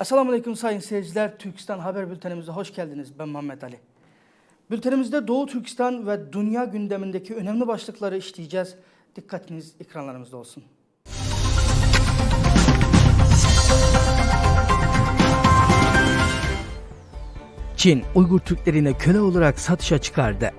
Esselamu Aleyküm sayın seyirciler. Türkistan Haber Bültenimize hoş geldiniz. Ben Muhammed Ali. Bültenimizde Doğu Türkistan ve dünya gündemindeki önemli başlıkları işleyeceğiz. Dikkatiniz ekranlarımızda olsun. Çin, Uygur Türklerine köle olarak satışa çıkardı.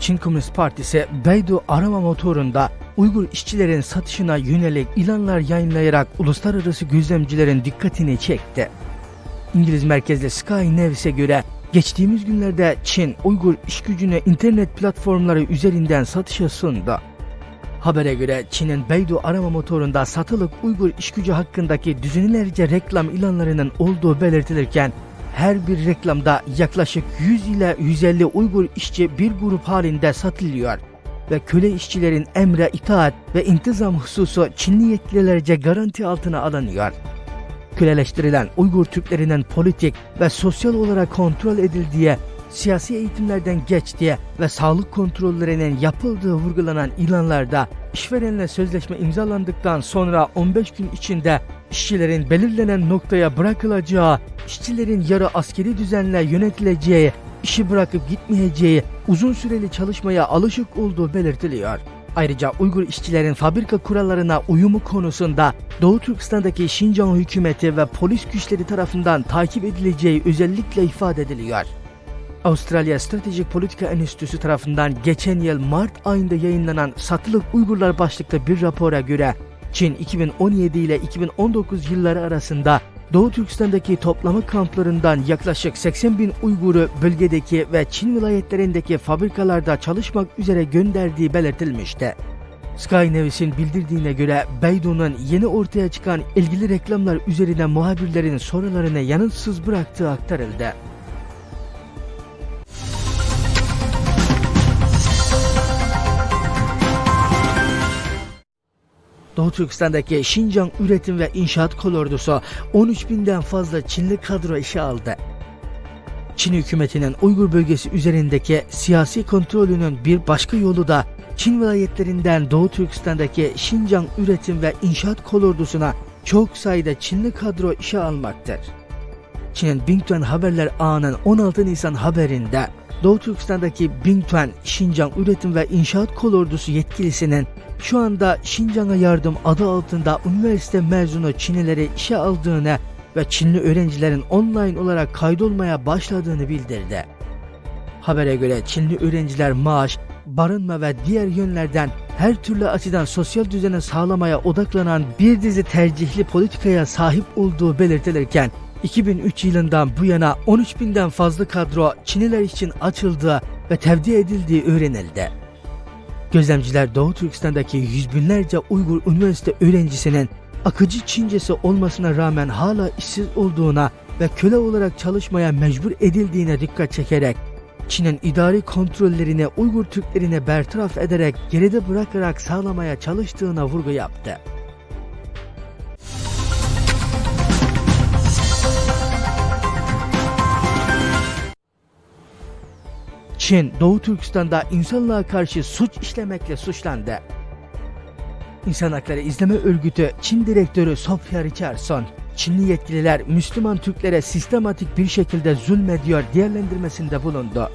Çin Komünist Partisi Beidu arama motorunda Uygur işçilerin satışına yönelik ilanlar yayınlayarak uluslararası gözlemcilerin dikkatini çekti. İngiliz merkezli Sky News'e göre geçtiğimiz günlerde Çin Uygur iş gücünü internet platformları üzerinden satışa sundu. Habere göre Çin'in Beidu arama motorunda satılık Uygur iş gücü hakkındaki düzenlerce reklam ilanlarının olduğu belirtilirken her bir reklamda yaklaşık 100 ile 150 Uygur işçi bir grup halinde satılıyor ve köle işçilerin emre itaat ve intizam hususu Çinli yetkililerce garanti altına alınıyor. Köleleştirilen Uygur Türklerinin politik ve sosyal olarak kontrol edildiği, siyasi eğitimlerden geçtiği ve sağlık kontrollerinin yapıldığı vurgulanan ilanlarda işverenle sözleşme imzalandıktan sonra 15 gün içinde işçilerin belirlenen noktaya bırakılacağı, işçilerin yarı askeri düzenle yönetileceği, işi bırakıp gitmeyeceği, uzun süreli çalışmaya alışık olduğu belirtiliyor. Ayrıca Uygur işçilerin fabrika kurallarına uyumu konusunda Doğu Türkistan'daki Şincan hükümeti ve polis güçleri tarafından takip edileceği özellikle ifade ediliyor. Avustralya Stratejik Politika Enstitüsü tarafından geçen yıl Mart ayında yayınlanan Satılık Uygurlar başlıklı bir rapora göre Çin 2017 ile 2019 yılları arasında Doğu Türkistan'daki toplama kamplarından yaklaşık 80 bin Uygur'u bölgedeki ve Çin vilayetlerindeki fabrikalarda çalışmak üzere gönderdiği belirtilmişti. Sky News'in bildirdiğine göre Beidu'nun yeni ortaya çıkan ilgili reklamlar üzerine muhabirlerin sorularını yanıtsız bıraktığı aktarıldı. Doğu Türkistan'daki Şincan Üretim ve İnşaat Kolordusu 13 binden fazla Çinli kadro işe aldı. Çin hükümetinin Uygur bölgesi üzerindeki siyasi kontrolünün bir başka yolu da Çin vilayetlerinden Doğu Türkistan'daki Şincan Üretim ve İnşaat Kolordusu'na çok sayıda Çinli kadro işe almaktır. Çin'in Bingtuan Haberler Ağı'nın 16 Nisan haberinde Doğu Türkistan'daki Bingtuan Şincan Üretim ve İnşaat Kolordusu yetkilisinin şu anda Şincan'a yardım adı altında üniversite mezunu Çinlileri işe aldığını ve Çinli öğrencilerin online olarak kaydolmaya başladığını bildirdi. Habere göre Çinli öğrenciler maaş, barınma ve diğer yönlerden her türlü açıdan sosyal düzeni sağlamaya odaklanan bir dizi tercihli politikaya sahip olduğu belirtilirken 2003 yılından bu yana 13 binden fazla kadro Çinliler için açıldığı ve tevdi edildiği öğrenildi. Gözlemciler Doğu Türkistan'daki yüz binlerce Uygur üniversite öğrencisinin akıcı Çincesi olmasına rağmen hala işsiz olduğuna ve köle olarak çalışmaya mecbur edildiğine dikkat çekerek Çin'in idari kontrollerini Uygur Türklerine bertaraf ederek geride bırakarak sağlamaya çalıştığına vurgu yaptı. Çin, Doğu Türkistan'da insanlığa karşı suç işlemekle suçlandı. İnsan Hakları İzleme Örgütü Çin Direktörü Sophia Richardson, Çinli yetkililer Müslüman Türklere sistematik bir şekilde zulmediyor diğerlendirmesinde bulundu.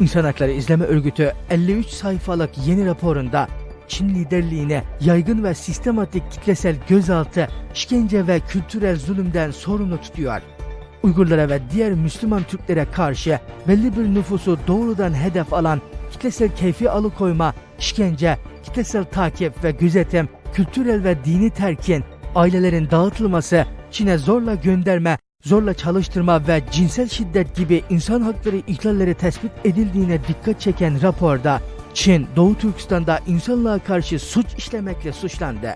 İnsan Hakları İzleme Örgütü 53 sayfalık yeni raporunda Çin liderliğine yaygın ve sistematik kitlesel gözaltı, işkence ve kültürel zulümden sorumlu tutuyor. Uygurlara ve diğer Müslüman Türklere karşı belli bir nüfusu doğrudan hedef alan kitlesel keyfi alıkoyma, işkence, kitlesel takip ve gözetim, kültürel ve dini terkin, ailelerin dağıtılması, Çin'e zorla gönderme, zorla çalıştırma ve cinsel şiddet gibi insan hakları ihlalleri tespit edildiğine dikkat çeken raporda Çin, Doğu Türkistan'da insanlığa karşı suç işlemekle suçlandı.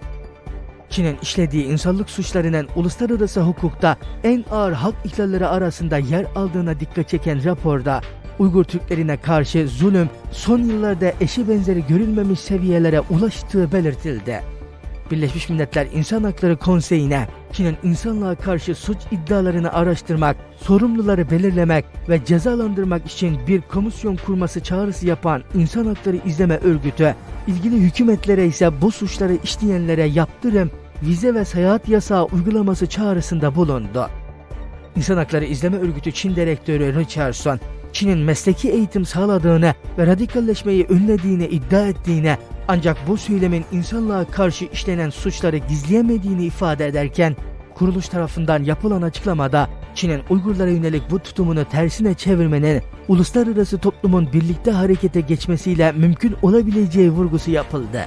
Çin'in işlediği insanlık suçlarının uluslararası hukukta en ağır hak ihlalleri arasında yer aldığına dikkat çeken raporda Uygur Türklerine karşı zulüm son yıllarda eşi benzeri görülmemiş seviyelere ulaştığı belirtildi. Birleşmiş Milletler İnsan Hakları Konseyi'ne Çin'in insanlığa karşı suç iddialarını araştırmak, sorumluları belirlemek ve cezalandırmak için bir komisyon kurması çağrısı yapan İnsan Hakları İzleme Örgütü, ilgili hükümetlere ise bu suçları işleyenlere yaptırım vize ve seyahat yasağı uygulaması çağrısında bulundu. İnsan Hakları İzleme Örgütü Çin Direktörü Richardson, Çin'in mesleki eğitim sağladığını ve radikalleşmeyi önlediğini iddia ettiğine ancak bu söylemin insanlığa karşı işlenen suçları gizleyemediğini ifade ederken kuruluş tarafından yapılan açıklamada Çin'in Uygurlara yönelik bu tutumunu tersine çevirmenin uluslararası toplumun birlikte harekete geçmesiyle mümkün olabileceği vurgusu yapıldı.